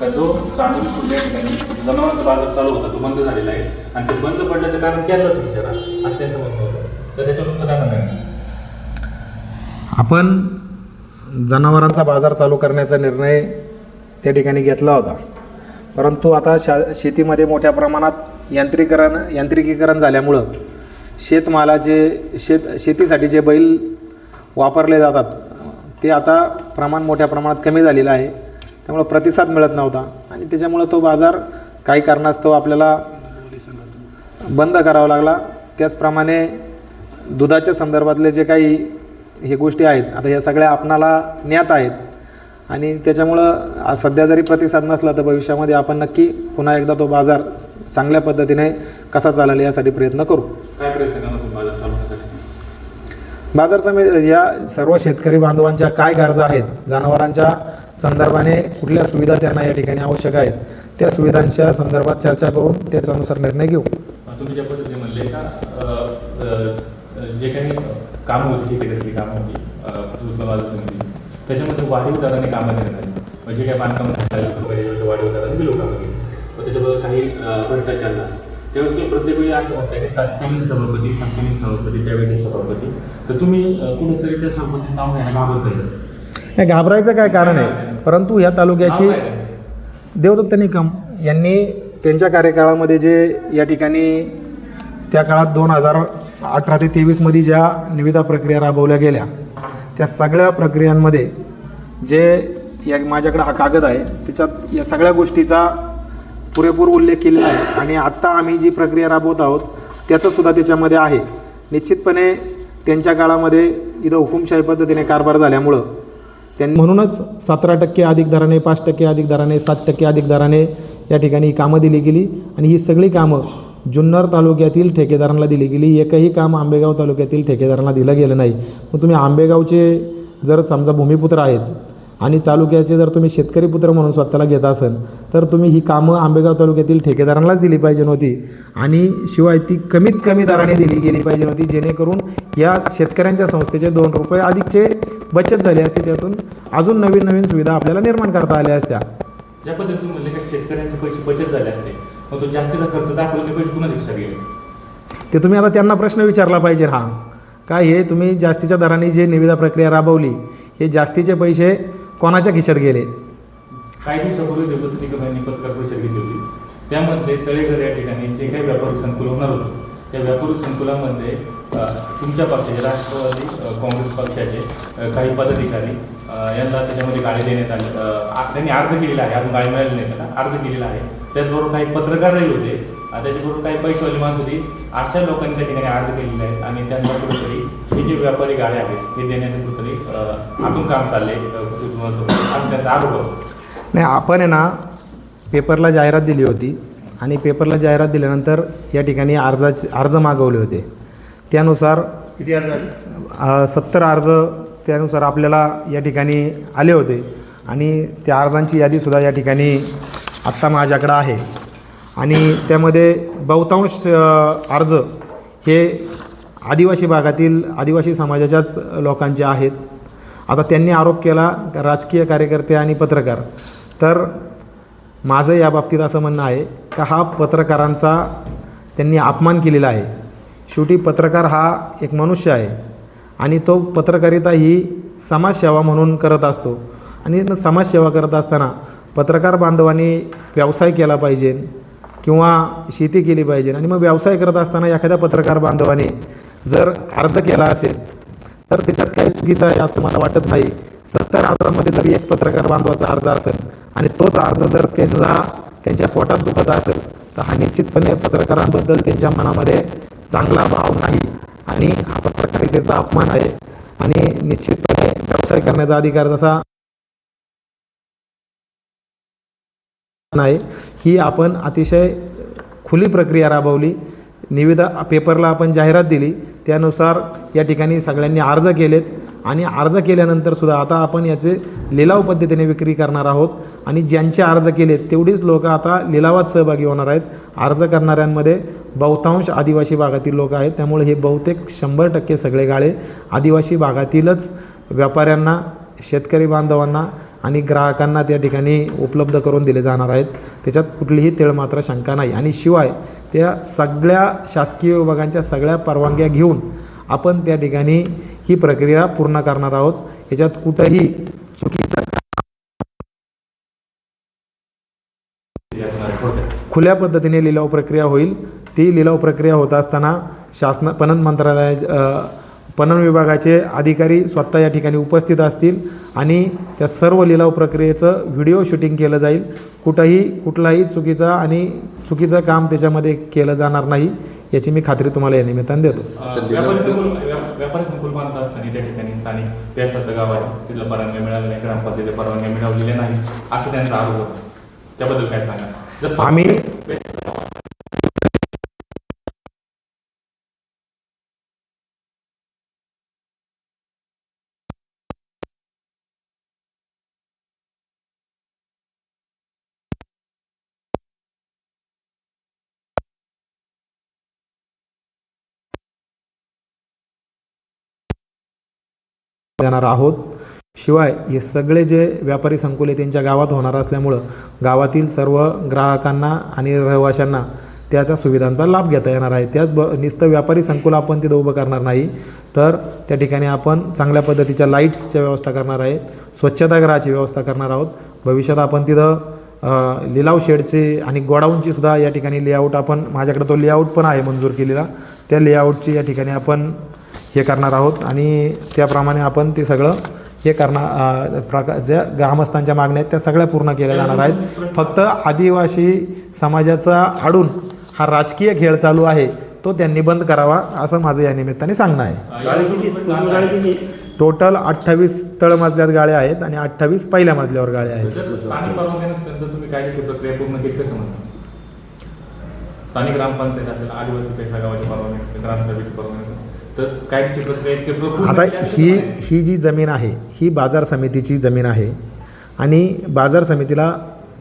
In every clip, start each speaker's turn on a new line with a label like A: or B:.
A: का जो चांदूर खुर्द या ठिकाणी जनावरांचा बाजार चालू होता तो बंद झालेला आहे आणि ते बंद पडल्याचं कारण केलं विचारा असं त्यांचं म्हणणं होतं तर त्याच्यावर तुमचं काय म्हणणं
B: आपण जनावरांचा बाजार चालू करण्याचा निर्णय त्या ठिकाणी घेतला होता. परंतु आता शा शेतीमध्ये मोठ्या प्रमाणात यांत्रिकरण यांत्रिकीकरण झाल्यामुळं शेतमालाचे शेत शेतीसाठी जे बैल वापरले जातात. ते आता प्रमाण मोठ्या प्रमाणात कमी झालेलं आहे. त्यामुळं प्रतिसाद मिळत नव्हता. आणि त्याच्यामुळं तो बाजार काही कारणास्तव आपल्याला बंद करावा लागला. त्याचप्रमाणे दुधाच्या संदर्भातले जे काही हे गोष्टी आहेत आता या सगळ्या आपणाला ज्ञात आहेत. आणि त्याच्यामुळं सध्या जरी प्रतिसाद नसला तर भविष्यामध्ये आपण नक्की पुन्हा एकदा तो बाजार चांगल्या पद्धतीने कसा चालेल यासाठी प्रयत्न करू.
A: काय प्रयत्न करणार तुम्ही बाजार चालू करण्यासाठी
B: बाजार समिती या सर्व शेतकरी बांधवांच्या काय गरजा आहेत जनावरांच्या संदर्भाने कुठल्या सुविधा त्यांना या ठिकाणी आवश्यक आहेत त्या सुविधांच्या संदर्भात चर्चा करून त्याच्यानुसार निर्णय घेऊ.
A: तुम्ही ज्या पद्धतीने म्हणले का जे काही कामं होती ठेकेदारी कामं होती बाजार समिती त्याच्यामध्ये वाढीव दराने कामं देण्यात आली. म्हणजे काय बांधकाम झालं वाढीव दराने दिलो कामं केली त्याच्याबद्दल काही अ, भ्रष्टाचार झाला त्यावेळी तुम्ही प्रत्येक वेळी असं म्हणताय की तत्कालीन सभापती तत्कालीन सभापती त्यावेळेचे सभापती. तर तुम्ही कुठेतरी त्या सभापती नाव घ्यायला घाबरता
B: नाही घाबरायचं काय कारण आहे? परंतु या तालुक्याची देवदत्त निकम यांनी त्यांच्या कार्यकाळामध्ये जे या ठिकाणी त्या काळात दोन हजार अठरा ते तेवीसमध्ये ज्या निविदा प्रक्रिया राबवल्या गेल्या त्या सगळ्या प्रक्रियांमध्ये जे या माझ्याकडे हा कागद आहे त्याच्यात या सगळ्या गोष्टीचा पुरेपूर उल्लेख केलेला आहे. आणि आत्ता आम्ही जी प्रक्रिया राबवत आहोत त्याचंसुद्धा त्याच्यामध्ये आहे. निश्चितपणे त्यांच्या काळामध्ये इथं हुकुमशाही पद्धतीने कारभार झाल्यामुळं त्यांनी म्हणूनच सतरा टक्के अधिक दराने पाच टक्के अधिक दराने सात टक्के अधिक दराने या ठिकाणी कामं दिली गेली. आणि ही सगळी कामं जुन्नर तालुक्यातील ठेकेदारांना दिली गेली. एकही काम आंबेगाव तालुक्यातील ठेकेदारांना दिलं गेलं नाही. मग तुम्ही आंबेगावचे जर समजा भूमिपुत्र आहेत आणि तालुक्याचे जर तुम्ही शेतकरी पुत्र म्हणून स्वतःला घेत असाल तर तुम्ही ही कामं आंबेगाव तालुक्यातील ठेकेदारांनाच दिली पाहिजे नव्हती. आणि शिवाय ती कमीत कमी दराने दिली गेली पाहिजे नव्हती जेणेकरून या शेतकऱ्यांच्या संस्थेचे दोन रुपये अधिकचे बचत झाली असते त्यातून अजून नवीन नवीन सुविधा आपल्याला निर्माण करता आल्या असत्या.
A: ज्या पद्धतीने म्हणले की शेतकऱ्यांचे पैसे बचत झाले असते मग तो जास्तीचा खर्च दाखवला ते पैसे कुणाच्या खिशात गेले.
B: ते तुम्ही आता त्यांना प्रश्न विचारला पाहिजे हा. काय हे तुम्ही जास्तीच्या दराने जे निविदा प्रक्रिया राबवली हे जास्तीचे पैसे कोणाच्या खिशात गेले?
A: काही दिवसापूर्वी देवदत्त निकम पत्रकार परिषद घेतली होती. त्यामध्ये तळेघर या ठिकाणी जे काही व्यापारी संकुल होणार होतं त्या व्यापारी संकुलामध्ये तुमच्या पक्षाचे राष्ट्रवादी काँग्रेस पक्षाचे काही पदाधिकारी यांना त्याच्यामध्ये गाडी देण्यात आली. त्यांनी अर्ज केलेला आहे. अजून गाडी मिळाली नाही त्यांना. अर्ज केलेला आहे. त्याचबरोबर काही पत्रकारही होते. त्याच्याबरोबर काही पैसेवाली माणसं होती. अशा लोकांनी त्या ठिकाणी अर्ज केलेले आहेत आणि त्यांना कुठेतरी हे जे व्यापारी गाड्या आहेत हे देण्याचे कुठेतरी आतून काम चालले त्यांचा
B: नाही आपण आहे ना पेपरला जाहिरात दिली होती आणि पेपरला जाहिरात दिल्यानंतर या ठिकाणी अर्जाचे अर्ज मागवले होते. त्यानुसार
A: किती अर्ज आले?
B: सत्तर अर्ज त्यानुसार आपल्याला या ठिकाणी आले होते आणि त्या अर्जांची यादीसुद्धा या ठिकाणी आत्ता माझ्याकडं आहे. आणि त्यामध्ये बहुतांश अ, अर्ज हे आदिवासी भागातील आदिवासी समाजाच्याच लोकांचे आहेत. आता त्यांनी आरोप केला राजकीय कार्यकर्ते आणि पत्रकार. तर माझं या बाबतीत असं म्हणणं आहे का हा पत्रकारांचा त्यांनी अपमान केलेला आहे. शेवटी पत्रकार हा एक मनुष्य आहे आणि तो पत्रकारिता ही समाजसेवा म्हणून करत असतो. आणि समाजसेवा करत असताना पत्रकार बांधवांनी व्यवसाय केला पाहिजे किंवा शेती केली पाहिजे. आणि मग व्यवसाय करत असताना एखाद्या पत्रकार बांधवाने जर अर्ज केला असेल तर त्याच्यात काही चुकीचं आहे असं मला वाटत नाही. सत्तर अर्जामध्ये जरी एक पत्रकार बांधवाचा अर्ज असेल आणि तोच अर्ज जर त्यांना त्यांच्या पोटात दुखत असेल तर हा निश्चितपणे पत्रकारांबद्दल त्यांच्या मनामध्ये चांगला भाव नाही आणि हा पत्रकारितेचा अपमान आहे. आणि निश्चितपणे व्यवसाय करण्याचा अधिकार जसा नाही ही आपण अतिशय खुली प्रक्रिया राबवली. निविदा पेपरला आपण जाहिरात दिली त्यानुसार या ठिकाणी सगळ्यांनी अर्ज केलेत. आणि अर्ज केल्यानंतर सुद्धा आता आपण याचे लिलाव पद्धतीने विक्री करणार आहोत. आणि ज्यांचे अर्ज केलेत तेवढीच लोक आता लिलावात सहभागी होणार आहेत. अर्ज करणाऱ्यांमध्ये बहुतांश आदिवासी भागातील लोक आहेत. त्यामुळे हे बहुतेक शंभर टक्के सगळे गाळे आदिवासी भागातीलच व्यापाऱ्यांना शेतकरी बांधवांना आणि ग्राहकांना त्या ठिकाणी उपलब्ध करून दिले जाणार आहेत. त्याच्यात कुठलीही तिळमात्र शंका नाही. आणि शिवाय त्या सगळ्या शासकीय विभागांच्या सगळ्या परवानग्या घेऊन आपण त्या ठिकाणी ही प्रक्रिया पूर्ण करणार आहोत. याच्यात कुठंही चुकीचं खुल्या पद्धतीने लिलाव प्रक्रिया होईल. ती लिलाव प्रक्रिया होत असताना शासन पणन मंत्रालया पणन विभागाचे अधिकारी स्वतः या ठिकाणी उपस्थित असतील आणि त्या सर्व लिलाव प्रक्रियेचं व्हिडिओ शूटिंग केलं जाईल. कुठंही कुठलाही चुकीचा आणि चुकीचं काम त्याच्यामध्ये केलं जाणार नाही याची मी खात्री तुम्हाला या निमित्तानं देतो.
A: अं, व्यापारी संकुल व्या- व्यापारी संकुल बांधत असताना त्या ठिकाणी स्थानिक व्यासाचं गाव आहे. तिथलं परवानगी मिळालं नाही ग्रामपंचायतीचे परवानगी मिळवलेले नाही असं त्यांचा आरोप होता. त्याबद्दल काय सांगा जर
B: आम्ही देणार आहोत. शिवाय हे सगळे जे व्यापारी संकुले त्यांच्या गावात होणार असल्यामुळं गावातील सर्व ग्राहकांना आणि रहिवाशांना त्याच्या सुविधांचा लाभ घेता येणार आहे. त्याच ब नुसतं व्यापारी संकुल आपण तिथं उभं करणार नाही. तर त्या ठिकाणी आपण चांगल्या पद्धतीच्या लाईट्सच्या व्यवस्था करणार आहे. स्वच्छतागृहाची व्यवस्था करणार आहोत. भविष्यात आपण तिथं लिलाव शेडचे आणि गोडाऊनची सुद्धा या ठिकाणी लेआउट आपण माझ्याकडे तो लेआउट पण आहे मंजूर केलेला. त्या लेआउटची या ठिकाणी आपण हे करणार आहोत आणि त्याप्रमाणे आपण ते सगळं हे करणार प्रकार ज्या ग्रामस्थांच्या मागण्या आहेत त्या सगळ्या पूर्ण केल्या जाणार आहेत. फक्त आदिवासी समाजाचा आडून हा राजकीय खेळ चालू आहे तो त्यांनी बंद करावा असं माझं या निमित्ताने सांगणं आहे. टोटल अठ्ठावीस तळमजल्यात गाड्या आहेत आणि अठ्ठावीस पहिल्या मजल्यावर गाड्या आहेत.
A: स्थानिक ग्रामपंचायत असेल आदिवासी गावाची परवानगी असेल ग्रामसभेची परवानगी असेल. तर कायदेशीर प्रक्रिया इतकी
B: आता ही
A: नाही?
B: ही जी जमीन आहे ही बाजार समितीची जमीन आहे आणि बाजार समितीला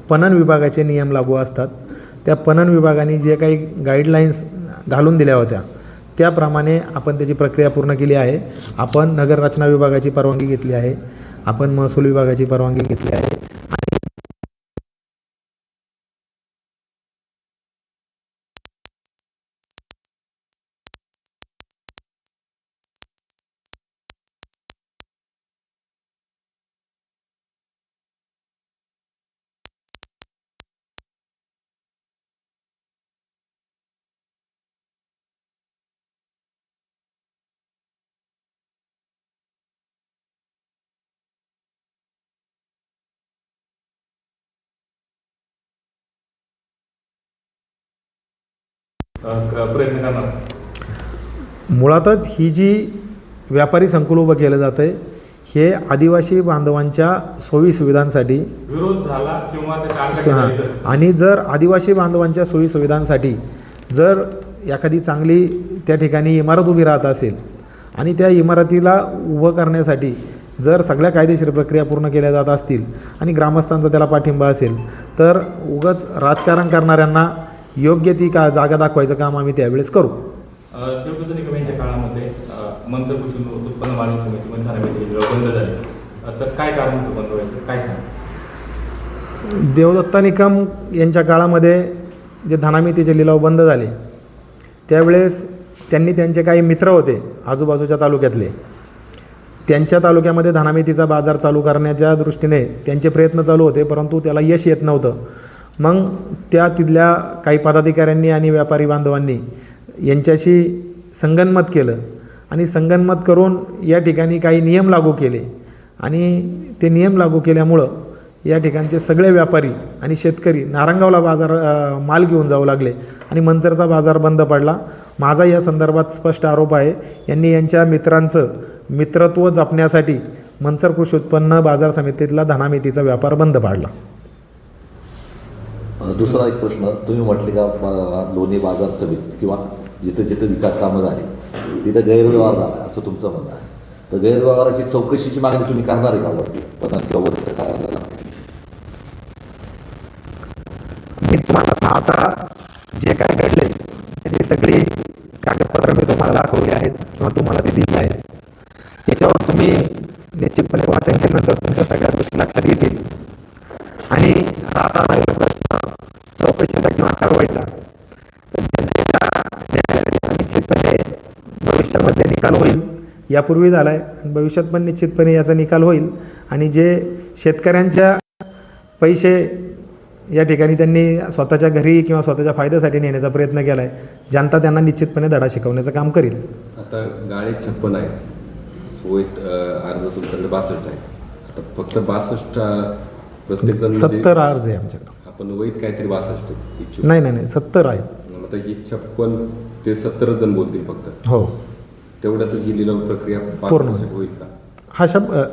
B: पणन विभागाचे नियम लागू असतात. त्या पणन विभागाने जे काही गाईडलाईन्स घालून दिल्या होत्या त्याप्रमाणे आपण त्याची प्रक्रिया पूर्ण केली आहे. आपण नगर रचना विभागाची परवानगी घेतली आहे आपण महसूल विभागाची परवानगी घेतली आहे.
A: प्रयत्न करणार.
B: मुळातच ही जी व्यापारी संकुल उभं केलं जातं आहे हे आदिवासी बांधवांच्या सोयीसुविधांसाठी
A: विरोध झाला किंवा
B: हां. आणि जर आदिवासी बांधवांच्या सोयीसुविधांसाठी जर एखादी चांगली त्या ठिकाणी इमारत उभी राहत असेल आणि त्या इमारतीला उभं करण्यासाठी जर सगळ्या कायदेशीर प्रक्रिया पूर्ण केल्या जात असतील आणि ग्रामस्थांचा त्याला पाठिंबा असेल तर उगच राजकारण करणाऱ्यांना योग्य ती का जागा दाखवायचं काम आम्ही त्यावेळेस करू.
A: देवदत्त निकम यांच्या काळामध्ये अं, मंच कृषी उत्पन्न बाजार समिती मध्ये बंद झाली. अं, तर काय कारण होतं बंद व्हायचं? काय सांगा?
B: देवदत्ता निकम यांच्या काळामध्ये जे धनामितीचे लिलाव बंद झाले त्यावेळेस त्यांनी त्यांचे काही मित्र होते आजूबाजूच्या तालुक्यातले. त्यांच्या तालुक्यामध्ये धनामितीचा बाजार चालू करण्याच्या दृष्टीने त्यांचे प्रयत्न चालू होते परंतु त्याला यश येत नव्हतं. मग त्या तिथल्या काही पदाधिकाऱ्यांनी आणि व्यापारी बांधवांनी यांच्याशी संगनमत केलं. आणि संगनमत करून या ठिकाणी काही नियम लागू केले. आणि ते नियम लागू केल्यामुळं या ठिकाणचे सगळे व्यापारी आणि शेतकरी नारंगावला बाजार माल घेऊन जाऊ लागले. आणि मंचरचा बाजार बंद पडला. माझा या संदर्भात स्पष्ट आरोप आहे. यांनी यांच्या मित्रांचं मित्रत्व जपण्यासाठी मंचर कृषी उत्पन्न बाजार समितीतला धनामितीचा व्यापार बंद पाडला.
C: दुसरा एक प्रश्न तुम्ही म्हटले का लोणी बाजार समित किंवा जिथं जिथं विकास कामं झाली तिथं गैरव्यवहार झाला असं तुमचं म्हणणं आहे. तर गैरव्यवहाराची चौकशीची मागणी तुम्ही करणार आहे का वरती? पदाधिकारी किंवा काय कार्यालयाला
B: मी तुम्हाला आता जे काय घडले त्याची सगळी कागदपत्र मी तुम्हाला दाखवली आहेत किंवा तुम्हाला ते दिली आहेत याच्यावर तुम्ही वाचन केल्यानंतर तुमच्या सगळ्या गोष्टी लक्षात येतील आणि आता राहिला प्रश्न चौकशीचा किंवा कारवाईचा तर जनतेच्या न्यायालयाचा निश्चितपणे भविष्यामध्ये निकाल होईल यापूर्वी झाला आहे आणि भविष्यात पण निश्चितपणे याचा निकाल होईल. आणि जे शेतकऱ्यांच्या पैसे या ठिकाणी त्यांनी स्वतःच्या घरी किंवा स्वतःच्या फायद्यासाठी नेण्याचा प्रयत्न केला आहे जनता त्यांना निश्चितपणे धडा शिकवण्याचं काम करील.
D: आता गाळे छप्पन आहे अ, अर्ज तुमच्याकडे बासष्ट आहे. आता फक्त बासष्ट प्रत्येक म्हणजे-
B: सत्तर अर्ज आहे आमच्याकडे.
D: आपण वैत काहीतरी बासष्ट
B: नाही नाही नाही सत्तर आहेत.
D: ही छप्पन ते सत्तरच जण बोलतील फक्त.
B: हो.
D: तेवढ्यातच ही लिलाव प्रक्रिया
B: पूर्ण.
D: होईल का
B: हा शब्द अ,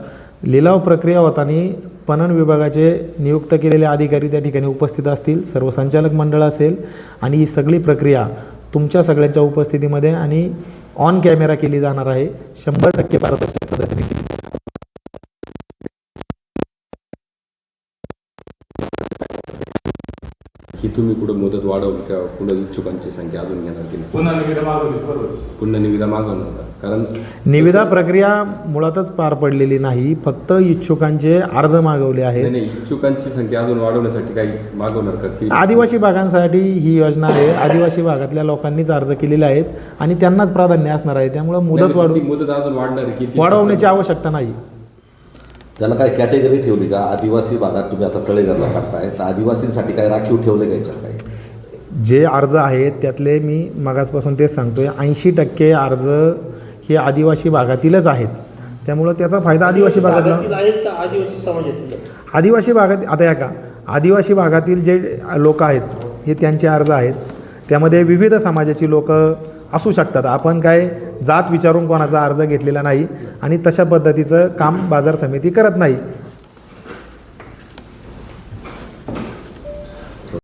B: लिलाव प्रक्रिया होताना पणन विभागाचे नियुक्त केलेले अधिकारी त्या ठिकाणी उपस्थित असतील सर्व संचालक मंडळ असेल आणि ही सगळी प्रक्रिया तुमच्या सगळ्यांच्या उपस्थितीमध्ये आणि ऑन कॅमेरा केली जाणार आहे शंभर टक्के पारदर्शक पद्धतीने केली
D: ही तुम्ही कुठं मुदत वाढवली का पुन्हा इच्छुकांची संख्या अजून घेणार की नाही?
A: पुन्हा निविदा मागवली बरोबर.
D: पुन्हा निविदा मागवणार का? कारण
B: निविदा प्रक्रिया मुळातच पार पडलेली नाही फक्त इच्छुकांचे अर्ज मागवले
D: नाही
B: आहेत.
D: नाही इच्छुकांची संख्या अजून वाढवण्यासाठी काही मागवणार का? की
B: आदिवासी भागांसाठी ही योजना आहे. आदिवासी भागातल्या लोकांनीच अर्ज केलेले आहेत आणि त्यांनाच प्राधान्य असणार आहे. त्यामुळे मुदत
D: नाही,
B: वाढ
D: ती मुदत अजून वाढणार आहे की
B: वाढवण्याची आवश्यकता नाही.
C: त्याला काय कॅटेगरी ठेवली का? आदिवासी भागात तुम्ही आता तळेगरला करताय तर आदिवासींसाठी काय राखीव ठेवले का याच्यात काही?
B: जे अर्ज आहेत त्यातले मी मगासपासून तेच सांगतोय. ऐंशी टक्के अर्ज हे आदिवासी भागातीलच आहेत. त्यामुळं त्याचा फायदा आदिवासी भागातला
E: भागातील आहेत का? आदिवासी समाजातील
B: आदिवासी भागात आता या का? आदिवासी भागातील जे लोक आहेत हे त्यांचे अर्ज आहेत. त्यामध्ये विविध समाजाची लोक असू शकतात. आपण काय जात विचारून कोणाचा अर्ज घेतलेला नाही आणि तशा पद्धतीचं काम बाजार समिती करत नाही.